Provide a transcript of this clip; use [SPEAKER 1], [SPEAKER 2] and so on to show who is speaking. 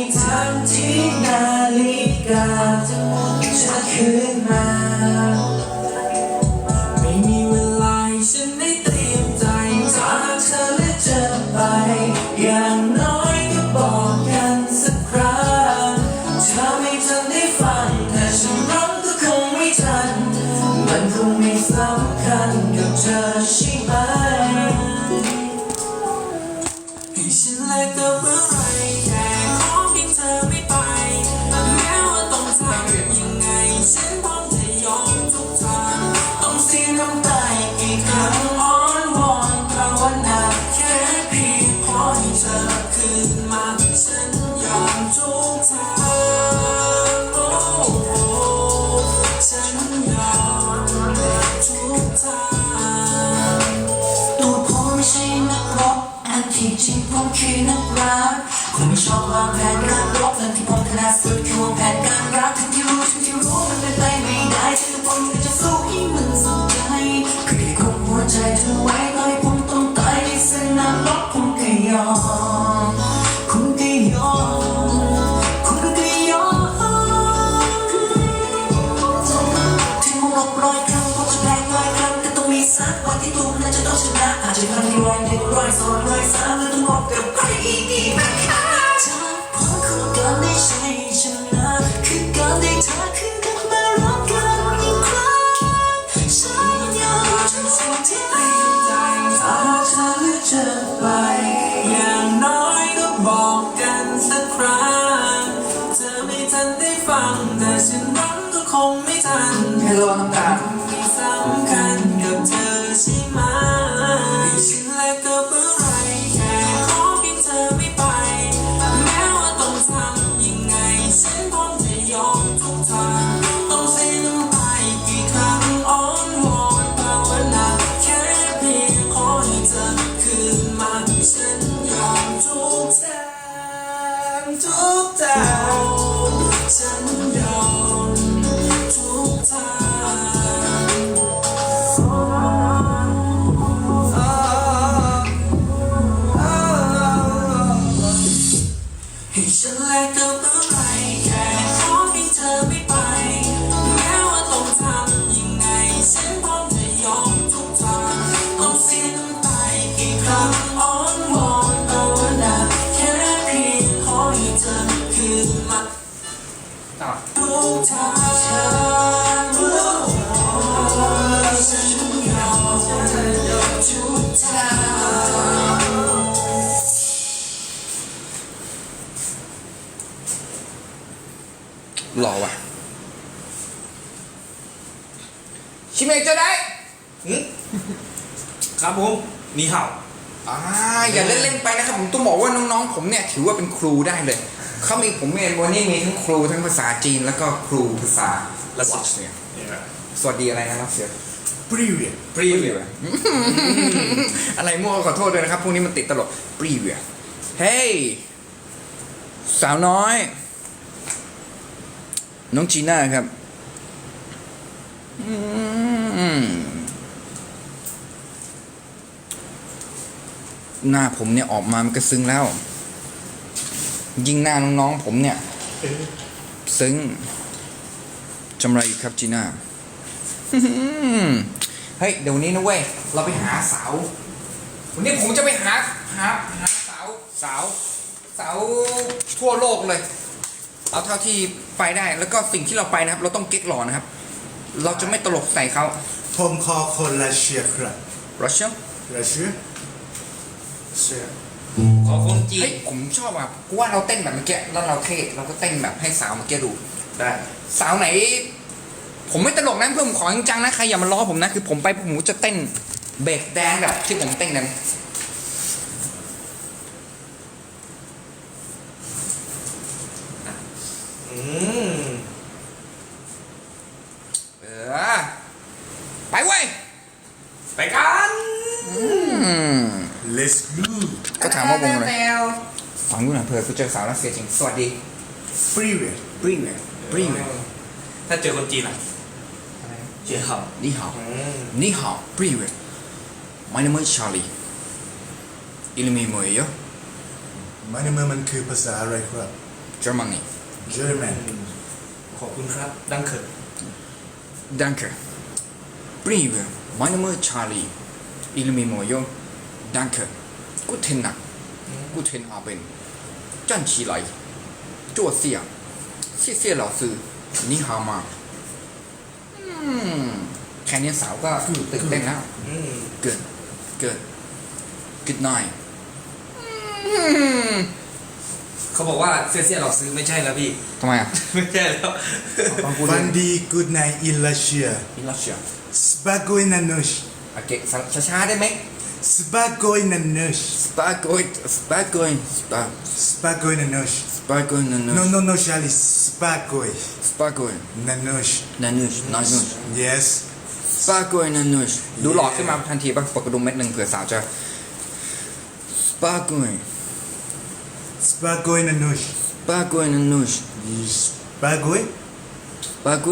[SPEAKER 1] มีทางที่นาฬิกาจะคืนมา ไม่มีเวลาฉันได้เตรียมใจถ้าเธอและจะไป อย่างน้อยก็บอกกันสักครั้งเธอไม่ทันได้ฟังแต่ฉันร้องก็คงไม่ทัน มันคงไม่สำคัญกับเธอใช่ไหมให้ฉันเลิกกับอ ที่จริงผมคือนักรักคุณไม่ชอบวางแผนการรบนั่นที่ผมถนัดสุดคือวางแผนการรักทั้งที่รู้ทั้งที่ จะทำให้ร้อยหนึ่งร้อยสองร้อยสามแล้วต้องบอกกับใครอีกดีไหมคะเธอผมคือการได้ใช้ชนะคือการได้เธอคือการมารักกันอีกครั้งฉันยอมทุกสิ่งที่เปลี่ยนใจถ้าเธอเลือกจะไป อย่างน้อยก็บอกกันสักครั้งเธอไม่ทันได้ฟังแต่ฉันรักก็คงไม่ทัน
[SPEAKER 2] ฮัลโหลน้ำตา
[SPEAKER 1] ให้ฉันแลกกับอะไรแค่ขอเพียงเธอไม่ไป แม้ว่าต้องทำยังไง ฉันพร้อมจะยอมทุกทางต้องสิ้นไปกี่ครั้งอ้อนวอนภาวนาแค่เพียงขอให้เธอคืนมาทุกทาง
[SPEAKER 2] หล่อว่ะ ชิเมะเจะได้
[SPEAKER 3] ครับผมนี่เห่า
[SPEAKER 2] อ่าอย่าเล่นๆไปนะครับผมต้องบอกว่าน้องๆผมเนี่ยถือว่าเป็นครูได้เลย เขามีผมเองวันนี้มีทั้งครูทั้งภาษาจีน แล้วก็ครูภาษา
[SPEAKER 3] รัส
[SPEAKER 2] รั
[SPEAKER 3] เซี
[SPEAKER 2] ส
[SPEAKER 3] ย
[SPEAKER 2] เซียสวัสดีอะไรนะรัสเซีย
[SPEAKER 3] Привет
[SPEAKER 2] ปรีเวีย อะไรมั่วขอโทษด้วยนะครับพวกนี้มันติดตลกปรีเวียเฮ้ยสาวน้อย น้องจีน่าครับหน้าผมเนี่ยออกมามันก็ซึ้งแล้ว ยิ่งหน้าน้องๆผมเนี่ย ซึ้งจำไรครับจีน่าเฮ้ยเดี๋ยวนี้นะเว้ย เราไปหาสาว วันนี้ผมจะไปหาหาหาสาวสาว สาวทั่วโลกเลย เอาเท่าที่ไปได้แล้วก็สิ่งที่เราไปนะครับ เราต้องเก๊กหล่อนะครับ เราจะไม่ตลกใส่เขา
[SPEAKER 3] ผมขอคนละเชียร์ครับ
[SPEAKER 2] รัสเซีย
[SPEAKER 3] รัสเซียเชียร์
[SPEAKER 2] ขอคนจีนเฮ้ยผมชอบอะกูว่าเราเต้นแบบเมื่อกี้แล้วเราเท่เราก็เต้นแบบให้สาวเมื่อกี้ดู
[SPEAKER 3] ได้
[SPEAKER 2] สาวไหน ผมไม่ตลกนะเพื่อนผมขอจริงจังนะใครอย่ามาล้อผมนะคือผมไปผมจะเต้นเบรกแดนซ์แบบที่ผมเต้นกัน เออ ไปเว้ย
[SPEAKER 3] ไปกัน let's go
[SPEAKER 2] ก็ถามว่าวงอะไรฟังดูน่อเผื่อกูเจอสาวรัสเซียจริง สวัสดี freeway freeway
[SPEAKER 3] ถ้าเจอคนจีนอะเจอครับ
[SPEAKER 2] นี่ฮาว
[SPEAKER 3] อืม
[SPEAKER 2] นี่ฮาว freeway my name is Charlie อิลมิเมย์ My name
[SPEAKER 4] มันคือภาษาอะไรครับ
[SPEAKER 2] Germany
[SPEAKER 4] German
[SPEAKER 3] ขอบคุณครับ ดังเขิน
[SPEAKER 2] Danke Brave Mein Name ist Charlie Ich bin Moyo Danke Guten Nacht Guten Abend 站起来坐下谢谢老师你好吗อืมแค่นี้สาวก็ตื่นเต้นแล้ว
[SPEAKER 3] อืม
[SPEAKER 2] Good Good Good night อืม
[SPEAKER 3] เขาบอกว่าเสียเสียหรอซื้อไม่ใช่แล้วพี่
[SPEAKER 2] ทำไมอะ
[SPEAKER 3] ไม่ใช่แล้ว
[SPEAKER 2] ต้องพูด
[SPEAKER 4] ฟันดี good night in Russia
[SPEAKER 2] อินลัชเชีย
[SPEAKER 4] Spagoy na nush
[SPEAKER 2] โอเคช้าๆได้ไหม
[SPEAKER 4] Spagoy na nush
[SPEAKER 2] สปาร์กอยสปาร์กอยสปา
[SPEAKER 4] Spagoy na nush
[SPEAKER 2] สปาร์กอยนัน
[SPEAKER 4] No no no Charlie Spagoy
[SPEAKER 2] สปาร์กอย
[SPEAKER 4] na nush
[SPEAKER 2] นันนุชนันนุช
[SPEAKER 4] Yes
[SPEAKER 2] สปาร์กอยนันนุชดูหลอกขึ้นมาทันทีป่ะปกกระดุมเม็ดหนึ่งเผื่อสาวจะสปาร์กอ ย
[SPEAKER 4] Spagoy na nush
[SPEAKER 2] สปาร์ก